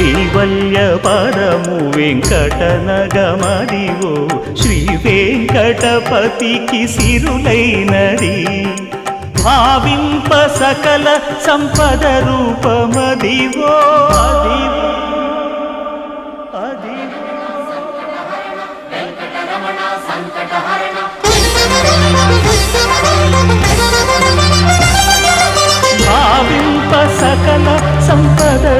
కైవల్య పదము వెంకటనగమదివో శ్రీ వెంకటపతికి సిరులైనది. భావింప సకల సంపద రూపమదివో. అదివో అదివో. భావింప సకల సంపద